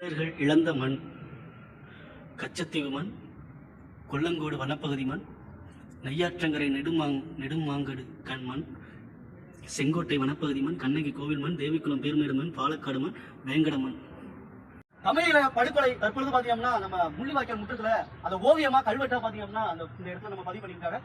வீரர்கள் இழந்த மண் கச்சத்தீவு மண் கொல்லங்கோடு வனப்பகுதி மண் நையாற்றங்கரை நெடுமாங் நெடுமாங்கடு கண் மண் செங்கோட்டை வனப்பகுதி மண் கண்ணகி கோவில் மண் தேவிக்குளம் பேர்மேடு மண் பாலக்காடு மண் வேங்கட மண். தமிழில படுகொலை தற்பொழுது பாத்தீங்கன்னா நம்ம முள்ளிவாய்க்கால் முற்றத்துல அந்த ஓவியமா கல்வெட்டா பாத்தீங்கன்னா அந்த இந்த இடத்துல நம்ம பதிவு பண்ணியிருக்காங்க.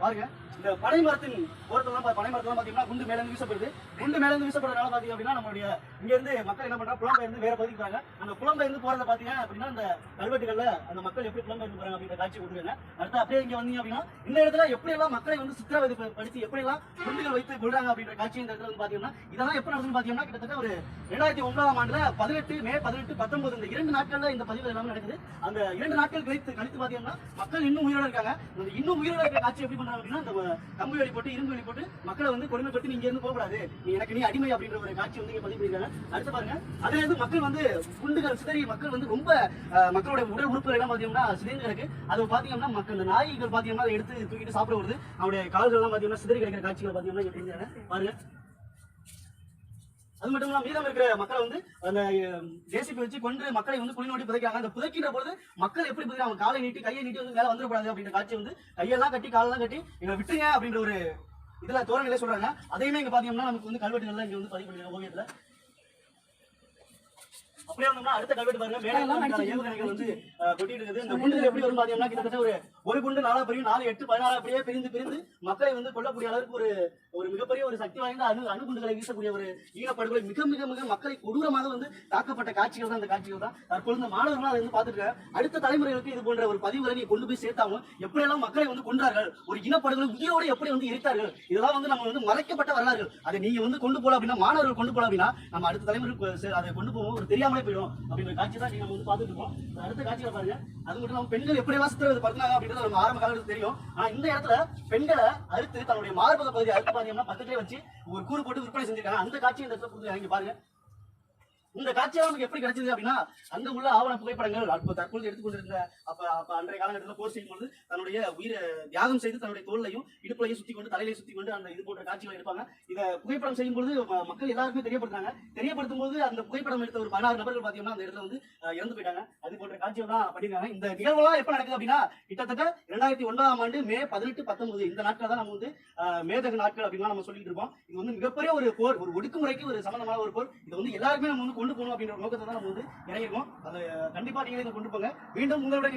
பாருங்க. இந்த பனை மரத்தின் ஓரத்துலாம் பனை பாத்தீங்கன்னா குண்டு மேலேருந்து வீசப்படுது. குண்டு மேல இருந்து வீசப்படுறதுனால பாத்தீங்க அப்படின்னா நம்மளுடைய இங்க இருந்து மக்கள் என்ன பண்றாங்க புலம்பெயர்ந்து வேற பகுதிக்கு போறாங்க அந்த புலம்பெயர்ந்து போறத பாத்தீங்க அப்படின்னா அந்த கல்வெட்டுகள்ல அந்த மக்கள் எப்படி புலம்பெயர்ந்து போறாங்க அப்படின்ற காட்சி கொடுக்குறாங்க அடுத்து அப்படியே இங்க வந்தீங்க அப்படின்னா இந்த இடத்துல எப்படி எல்லாம் மக்களை வந்து சித்திரவதை படிச்சு எப்படி எல்லாம் குண்டுகள் வைத்து கொள்றாங்க அப்படின்ற காட்சி இந்த இடத்துல வந்து பாத்தீங்கன்னா இதெல்லாம் எப்ப நடக்குதுன்னு பாத்தீங்கன்னா கிட்டத்தட்ட ஒரு ரெண்டாயிரத்தி ஒன்பதாம் ஆண்டுல பதினெட்டு மே பதினெட்டு பத்தொன்பது இந்த இரண்டு நாட்கள்ல இந்த பதிவு எல்லாமே நடக்குது. அந்த இரண்டு நாட்கள் கழித்து கழித்து பாத்தீங்கன்னா மக்கள் இன்னும் உயிரோட இருக்காங்க. இன்னும் உயிரோட இருக்க காட்சி எப்படி பண்றாங்க அப்படின்னா அந்த கம்பு வேலி போட்டு இரும்பு வேலி போட்டு மக்களை வந்து கொடுமைப்படுத்தி நீங்க இருந்து போகக்கூடாது. நீ எனக்கு நீ அடிமை அப்படின்ற ஒரு காட்சி வந்து இங்க பதிவு பண்ணிருக்காங்க அடுத்து பாருங்க. அதுல இருந்து மக்கள் வந்து குண்டுகள் சிதறி மக்கள் வந்து ரொம்ப மக்களுடைய உடல் உறுப்புகள் எல்லாம் பாத்தீங்கன்னா சிதறி கிடக்கு. அது பாத்தீங்கன்னா மக்கள் இந்த நாய்கள் பாத்தீங்கன்னா அதை எடுத்து தூக்கிட்டு சாப்பிட வருது அவருடைய கால்கள் எல்லாம் பாத்தீங்கன்னா சிதறி கிடைக்கிற காட்சிகள் பாத்தீங்கன்னா பாருங்க. அது மட்டும் இல்லாம மீதம் இருக்கிற மக்களை வந்து அந்த ஜேசிபி வச்சு கொண்டு மக்களை வந்து குழி நோட்டி புதைக்கிறாங்க. அந்த புதைக்கின்ற பொழுது மக்கள் எப்படி புதைக்கிறாங்க? அவங்க காலை நீட்டி கையை நீட்டி வந்து வேலை வந்துடக்கூடாது அப்படின்ற காட்சி வந்து கையெல்லாம் கட்டி காலெல்லாம் கட்டி எங்களை விட்டுங்க அப்படின்ற ஒரு இதுல தோரணையிலே சொல்றாங்க. அதையுமே இங்க பாத்தீங்கன்னா நமக்கு வந்து கல்வெட்டுகள்லாம் இங்க வந்து பதிவு பண்ணிருக்காங்க ஓவியத்துல. அப்படியே வந்தோம்னா அடுத்த கல்வெட்டு பாருங்க. மேலே எல்லாம் ஏவுகணைகள் வந்து அஹ், கொட்டிட்டு இருக்குது. இந்த குண்டுகள் எப்படி வரும் பாத்தீங்கன்னா கிட்டத்தட்ட ஒரு ஒரு குண்டு நாலா பிரியும். நாலு எட்டு பதினாறு அப்படியே பிரிந்து பிரிந்து மக்களை வந்து கொல்லக்கூடிய அளவுக்கு ஒரு ஒரு மிகப்பெரிய ஒரு சக்தி வாய்ந்த அணு அணுகுண்டுகளை வீசக்கூடிய ஒரு ஈழப்படுகொலை மிக மிக மிக மக்களை கொடூரமாக வந்து தாக்கப்பட்ட காட்சிகள் தான் இந்த காட்சிகள் தான். தற்பொழுது இந்த மாணவர்கள் அதை வந்து பார்த்துட்டு. அடுத்த தலைமுறைகளுக்கு இது போன்ற ஒரு பதிவுகளை நீ கொண்டு போய் சேர்த்தாலும் எப்படியெல்லாம் மக்களை வந்து கொன்றார்கள் ஒரு இனப்படுகொலை உயிரோடு எப்படி வந்து எரித்தார்கள் இதெல்லாம் வந்து நம்ம வந்து மறைக்கப்பட்ட வரலாறுகள். அதை நீங்க வந்து கொண்டு போல அப்படின்னா மாணவர்கள் கொண்டு போல அப்படின்னா நம்ம அடுத்த தலைமுறைக்கு சே- அதை கொண்டு போவோம் ஒரு தெரியாமலே போயிடும். அப்படிங்கிற காட்சி தான் நீங்க வந்து பார்த்துட்டு இருக்கோம். அடுத்த காட்சியில பாருங்க. அது மட்டும் இல்லாம பெண்கள் எப்படி எல்லாம் சித்திரவதை படுத்தினாங்க அப்படின்றது நம்ம ஆரம்ப காலத்துல தெரியும். ஆனா இந்த இடத்துல பெண்களை அறுத்து தன்னுடைய மார்பக பகுதி அறுத்து பாத்தீங்கன்னா பக்கத்துலயே வச்சு ஒரு கூறு போட்டு விற்பனை செஞ்சிருக்காங்க. அந்த காட்சி இந்த இடத்துல கொடுத்து இங்க பாருங்க. இந்த காட்சியெல்லாம் நமக்கு எப்படி கிடைச்சது அப்படின்னா அங்க உள்ள ஆவண புகைப்படங்கள் அப்ப தற்பொழுது எடுத்துக்கொண்டிருந்த அப்ப அப்ப அன்றைய காலகட்டத்தில் போர் செய்யும் பொழுது தன்னுடைய உயிரை தியாகம் செய்து தன்னுடைய தோல்லையும் இடுப்புலையும் சுத்தி கொண்டு தலையிலையும் சுத்தி கொண்டு அந்த இது போன்ற காட்சிகளை எடுப்பாங்க. இதை புகைப்படம் செய்யும் பொழுது மக்கள் எல்லாருக்குமே தெரியப்படுத்தாங்க தெரியப்படுத்தும் போது அந்த புகைப்படம் எடுத்த ஒரு பதினாறு நபர்கள் பாத்தீங்கன்னா அந்த இடத்துல வந்து இறந்து போயிட்டாங்க. அது போன்ற காட்சிகள் தான் பண்ணிருக்காங்க இந்த நிகழ்வுலாம் எப்ப நடக்குது அப்படின்னா கிட்டத்தட்ட இரண்டாயிரத்தி ஒன்பதாம் ஆண்டு மே பதினெட்டு பத்தொன்பது. இந்த நாட்கள் தான் நம்ம வந்து மேதக நாட்கள் அப்படின்னா நம்ம சொல்லிட்டு இருக்கோம். இது வந்து மிகப்பெரிய ஒரு போர் ஒரு ஒடுக்குமுறைக்கு ஒரு சம்பந்தமான ஒரு போர். இது வந்து எல்லாருக்குமே நம்ம வந்து கொண்டு போகணும் அப்படின்ற நோக்கத்தை தான் நம்ம வந்து இறங்கிருக்கோம் அதை கண்டிப்பா நீங்களே இதை கொண்டு போங்க. மீண்டும் உங்களோட